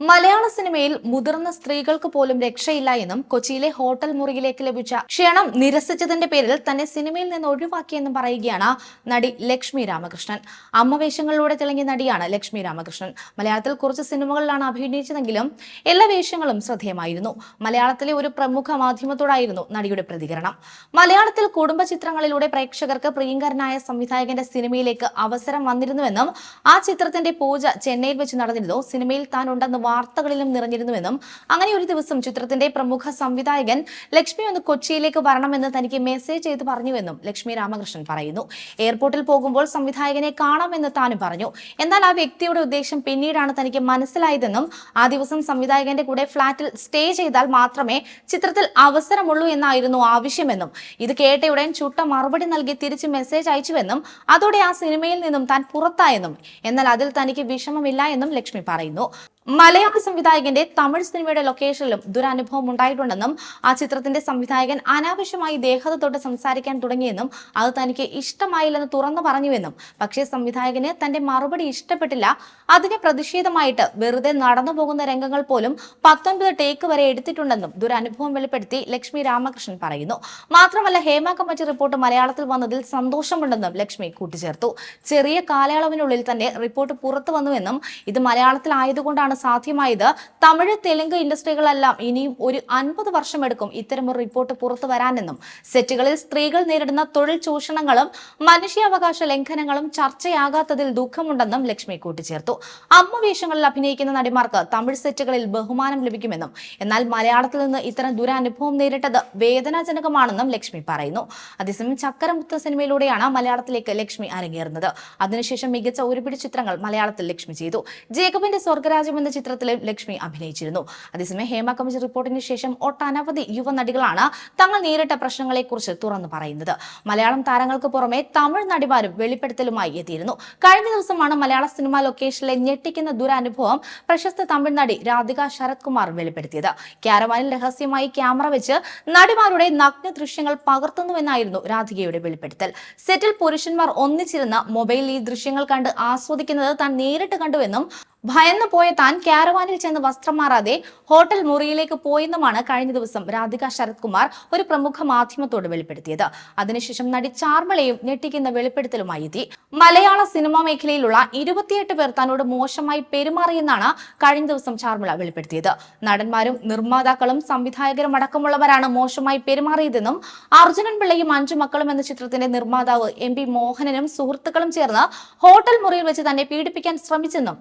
മലയാള സിനിമയിൽ മുതിർന്ന സ്ത്രീകൾക്ക് പോലും രക്ഷയില്ല എന്നും കൊച്ചിയിലെ ഹോട്ടൽ മുറിയിലേക്ക് ലഭിച്ച ക്ഷണം നിരസിച്ചതിന്റെ പേരിൽ തന്നെ സിനിമയിൽ നിന്ന് ഒഴിവാക്കിയെന്നും പറയുകയാണ് നടി ലക്ഷ്മി രാമകൃഷ്ണൻ. അമ്മവേഷങ്ങളിലൂടെ തിളങ്ങിയ നടിയാണ് ലക്ഷ്മി രാമകൃഷ്ണൻ. മലയാളത്തിൽ കുറച്ച് സിനിമകളിലാണ് അഭിനയിച്ചതെങ്കിലും എല്ലാ വേഷങ്ങളും ശ്രദ്ധേയമായിരുന്നു. മലയാളത്തിലെ ഒരു പ്രമുഖ മാധ്യമത്തോടായിരുന്നു നടിയുടെ പ്രതികരണം. മലയാളത്തിൽ കുടുംബ ചിത്രങ്ങളിലൂടെ പ്രേക്ഷകർക്ക് പ്രിയങ്കരനായ സംവിധായകന്റെ സിനിമയിലേക്ക് അവസരം വന്നിരുന്നുവെന്നും ആ ചിത്രത്തിന്റെ പൂജ ചെന്നൈയിൽ വെച്ച് നടന്നിരുന്നു. സിനിമയിൽ താൻ ഉണ്ടെന്ന് വാർത്തകളിലും നിറഞ്ഞിരുന്നുവെന്നും അങ്ങനെ ഒരു ദിവസം ചിത്രത്തിന്റെ പ്രമുഖ സംവിധായകൻ ലക്ഷ്മി ഒന്ന് കൊച്ചിയിലേക്ക് വരണമെന്ന് തനിക്ക് മെസ്സേജ് ചെയ്ത് പറഞ്ഞുവെന്നും ലക്ഷ്മി രാമകൃഷ്ണൻ പറയുന്നു. എയർപോർട്ടിൽ പോകുമ്പോൾ സംവിധായകനെ കാണാമെന്ന് താനും പറഞ്ഞു. എന്നാൽ ആ വ്യക്തിയുടെ ഉദ്ദേശം പിന്നീടാണ് തനിക്ക് മനസ്സിലായതെന്നും ആ ദിവസം സംവിധായകന്റെ കൂടെ ഫ്ളാറ്റിൽ സ്റ്റേ ചെയ്താൽ മാത്രമേ ചിത്രത്തിൽ അവസരമുള്ളൂ എന്നായിരുന്നു ആവശ്യമെന്നും ഇത് കേട്ടയുടൻ ചുട്ട മറുപടി നൽകി തിരിച്ച് മെസ്സേജ് അയച്ചുവെന്നും അതോടെ ആ സിനിമയിൽ നിന്നും താൻ പുറത്തായെന്നും എന്നാൽ അതിൽ തനിക്ക് വിഷമമില്ല എന്നും ലക്ഷ്മി പറയുന്നു. മലയാള സംവിധായകന്റെ തമിഴ് സിനിമയുടെ ലൊക്കേഷനിലും ദുരനുഭവം ഉണ്ടായിട്ടുണ്ടെന്നും ആ ചിത്രത്തിന്റെ സംവിധായകൻ അനാവശ്യമായി ദേഹത്ത് സംസാരിക്കാൻ തുടങ്ങിയെന്നും അത് തനിക്ക് ഇഷ്ടമായില്ലെന്ന് തുറന്നു പറഞ്ഞുവെന്നും. പക്ഷേ സംവിധായകന് തന്റെ മറുപടി ഇഷ്ടപ്പെട്ടില്ല. അതിന് പ്രതിഷേധമായിട്ട് വെറുതെ നടന്നു പോകുന്ന രംഗങ്ങൾ പോലും പത്തൊൻപത് ടേക്ക് വരെ എടുത്തിട്ടുണ്ടെന്നും ദുരനുഭവം വെളിപ്പെടുത്തി ലക്ഷ്മി രാമകൃഷ്ണൻ പറയുന്നു. മാത്രമല്ല ഹേമ കമ്മിറ്റി റിപ്പോർട്ട് മലയാളത്തിൽ വന്നതിൽ സന്തോഷമുണ്ടെന്നും ലക്ഷ്മി കൂട്ടിച്ചേർത്തു. ചെറിയ കാലയളവിനുള്ളിൽ തന്നെ റിപ്പോർട്ട് പുറത്തു വന്നുവെന്നും ഇത് മലയാളത്തിൽ ആയതുകൊണ്ടാണ് സാധ്യമായത് തമിഴ് തെലുങ്ക് ഇൻഡസ്ട്രികളെല്ലാം ഇനിയും ഒരു അൻപത് വർഷമെടുക്കും ഇത്തരമൊരു റിപ്പോർട്ട് പുറത്തു വരാനെന്നും സെറ്റുകളിൽ സ്ത്രീകൾ നേരിടുന്ന തൊഴിൽ ചൂഷണങ്ങളും മനുഷ്യാവകാശ ലംഘനങ്ങളും ചർച്ചയാകാത്തതിൽ ദുഃഖമുണ്ടെന്നും ലക്ഷ്മി കൂട്ടിച്ചേർത്തു. അമ്മ വേഷങ്ങളിൽ അഭിനയിക്കുന്ന നടിമാർക്ക് തമിഴ് സെറ്റുകളിൽ ബഹുമാനം ലഭിക്കുമെന്നും എന്നാൽ മലയാളത്തിൽ നിന്ന് ഇത്തരം ദുരനുഭവം നേരിട്ടത് വേദനാജനകമാണെന്നും ലക്ഷ്മി പറയുന്നു. അതേസമയം ചക്കരമുത്ത സിനിമയിലൂടെയാണ് മലയാളത്തിലേക്ക് ലക്ഷ്മി അരങ്ങേറുന്നത്. അതിനുശേഷം മികച്ച ഒരുപിടി ചിത്രങ്ങൾ മലയാളത്തിൽ ലക്ഷ്മി ചെയ്തു. ജേക്കബിന്റെ സ്വർഗരാജ്യം എന്ന ചിത്രത്തിലും ലക്ഷ്മി അഭിനയിച്ചിരുന്നു. അതേസമയം ഹേമ കമ്മിറ്റി റിപ്പോർട്ടിന് ശേഷം ഒട്ടനവധി യുവനടികളാണ് തങ്ങൾ നേരിട്ട പ്രശ്നങ്ങളെക്കുറിച്ച് തുറന്നു പറയുന്നത്. മലയാളം താരങ്ങൾക്ക് പുറമെ തമിഴ് നടിമാരും വെളിപ്പെടുത്തലുമായി എത്തിയിരുന്നു. കഴിഞ്ഞ ദിവസമാണ് മലയാള സിനിമാ ലൊക്കേഷനിലെ ഞെട്ടിക്കുന്ന ദുരനുഭവം പ്രശസ്ത തമിഴ് നടി രാധിക ശരത് കുമാർ വെളിപ്പെടുത്തിയത്. ക്യാരവാനിൽ രഹസ്യമായി ക്യാമറ വെച്ച് നടിമാരുടെ നഗ്ന ദൃശ്യങ്ങൾ പകർത്തുന്നുവെന്നായിരുന്നു രാധികയുടെ വെളിപ്പെടുത്തൽ. സെറ്റിൽ പുരുഷന്മാർ ഒന്നിച്ചിരുന്ന മൊബൈലിൽ ഈ ദൃശ്യങ്ങൾ കണ്ട് ആസ്വദിക്കുന്നത് താൻ നേരിട്ട് കണ്ടുവെന്നും ഭയന്നു പോയ താൻ ക്യാരവാനിൽ ചെന്ന് വസ്ത്രം മാറാതെ ഹോട്ടൽ മുറിയിലേക്ക് പോയെന്നുമാണ് കഴിഞ്ഞ ദിവസം രാധിക ശരത് കുമാർ ഒരു പ്രമുഖ മാധ്യമത്തോട് വെളിപ്പെടുത്തിയത്. അതിനുശേഷം നടി ചാർമളയും ഞെട്ടിക്കുന്ന വെളിപ്പെടുത്തലുമായി എത്തി. മലയാള സിനിമാ മേഖലയിലുള്ള ഇരുപത്തിയെട്ട് പേർ തന്നോട് മോശമായി പെരുമാറിയെന്നാണ് കഴിഞ്ഞ ദിവസം ചാർമള വെളിപ്പെടുത്തിയത്. നടന്മാരും നിർമ്മാതാക്കളും സംവിധായകരും അടക്കമുള്ളവരാണ് മോശമായി പെരുമാറിയതെന്നും അർജുനൻ പിള്ളയും അഞ്ചു മക്കളും എന്ന ചിത്രത്തിന്റെ നിർമ്മാതാവ് എം പി മോഹനനും സുഹൃത്തുക്കളും ചേർന്ന് ഹോട്ടൽ മുറിയിൽ വെച്ച് തന്നെ പീഡിപ്പിക്കാൻ ശ്രമിച്ചെന്നും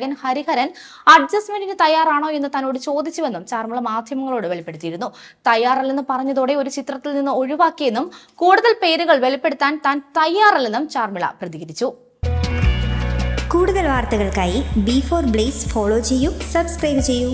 സംവിധായകൻ ഹരിഹരൻ അഡ്ജസ്റ്റ്മെന്റിന് തയ്യാറാണോ എന്ന് തന്നോട് ചോദിച്ചുവെന്നും ചാർമുള മാധ്യമങ്ങളോട് വെളിപ്പെടുത്തിയിരുന്നു. തയ്യാറല്ലെന്ന് പറഞ്ഞതോടെ ഒരു ചിത്രത്തിൽ നിന്ന് ഒഴിവാക്കിയെന്നും കൂടുതൽ പേരുകൾ വെളിപ്പെടുത്താൻ താൻ തയ്യാറല്ലെന്നും ചാർമിള പ്രതികരിച്ചു. കൂടുതൽ വാർത്തകൾക്കായി ബി ഫോർ ബ്ലേസ് ഫോളോ ചെയ്യൂ സബ്സ്ക്രൈബ് ചെയ്യൂ.